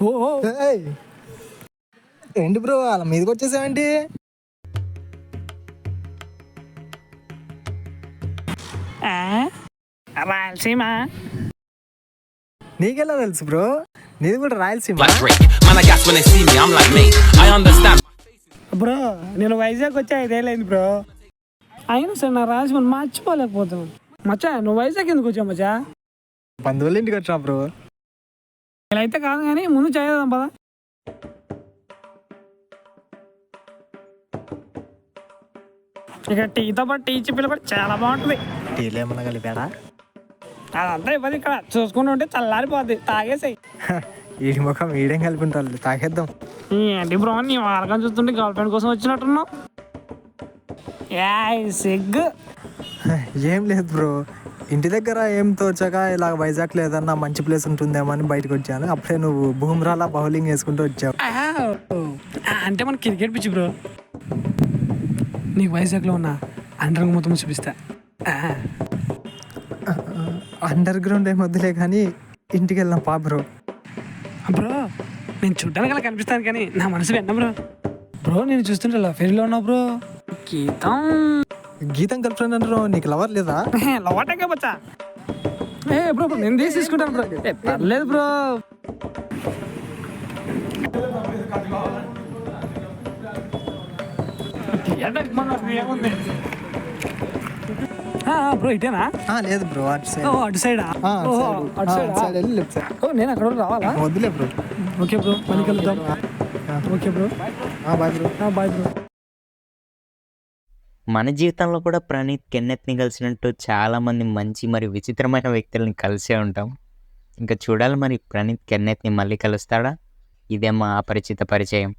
ఓ. ఏయ్. ఏంటి బ్రో వాళ్ళ మీదకి వచ్చేసావేంటి ఆ? రాయలసీమ నీకెలా తెలుసు బ్రో నీది కూడా Rayalaseema like Drake. Man, I gas when they see me, I'm like, mate, I understand. Bro నేను వైజాగ్ వచ్చి ఐదేళ్ళైంది బ్రో అయినా సరే నా రాజమండ్రి మర్చిపోలేకపోతున్నాను మచ్చా నువ్వు వైజాగ్ ఎందుకు వచ్చావు మచ్చా బంధువుల ఇంటికి వచ్చినా బ్రో ఇలా అయితే కాదు కానీ ముందు చదివేద్దాం పదా. ఇక టీతో పాటు టీ చిప్పిలు కూడా చాలా బాగుంటుంది. టీలు ఏమన్నా కలిపాడా? అదంతా ఇవ్వదు ఇక్కడ. చూసుకుంటూ ఉంటే చల్లారిపోద్ది. తాగేసాయి. ఈడి ముఖం ఈడేం కలిపి ఉంటారు తాగేద్దాం. ఏంటి బ్రో? నీ మార్గం చూస్తుంటే గర్ల్ ఫ్రెండ్ కోసం వచ్చినట్టున్నావు. యాయ్ సిగ్గు. ఏం లేదు బ్రో. ఇంటి దగ్గర ఏం తోచక ఇలా వైజాగ్ లేదన్నా మంచి ప్లేస్ ఉంటుందేమో అని బయటకు వచ్చాను. అప్పుడే నువ్వు బుమ్రాలా బౌలింగ్ వేసుకుంటూ వచ్చావు. అంటే మన క్రికెట్ పిచ్చి బ్రో. నీకు వైజాగ్లో ఉన్న అండర్ మొత్తం చూపిస్తా. అండర్ గ్రౌండ్ ఏం వద్దులే కానీ ఇంటికి వెళ్దాం పా బ్రో. బ్రో నేను చూడ్డానికి అలా కనిపిస్తాను కానీ నా మనసు వెన్న బ్రో. బ్రో నేను చూస్తుంటే లఫేర్లో ఉన్నావు బ్రో. గీతం. గీతం గర్ల్ ఫ్రెండ్ అంటారు నీకు లవర్ లేదా? బచ్చా? ఏ బ్రో నేను తీసి తీసుకుంటాను బ్రో ఏ, పర్లేదు బ్రో బ్రో ఇటేనా? ఆ, లేదు బ్రో అటు సైడ్ ఓ అటు సైడా అటు సైడ్. వెళ్ళి లెఫ్ట్ సైడ్ ఓ నేను అక్కడ రావాలా? వద్దులే బ్రో ఓకే బ్రో మళ్ళీ కలుద్దాం. Okay bro bye bro bye bro మన జీవితంలో కూడా ప్రణీత్ కెన్నెత్ని కలిసినట్టు చాలామంది మంచి మరియు విచిత్రమైన వ్యక్తులను కలిసే ఉంటాం. ఇంకా చూడాలి మరి ప్రణీత్ కెన్నెత్ని మళ్ళీ కలుస్తాడా? ఇదే మా అపరిచిత పరిచయం.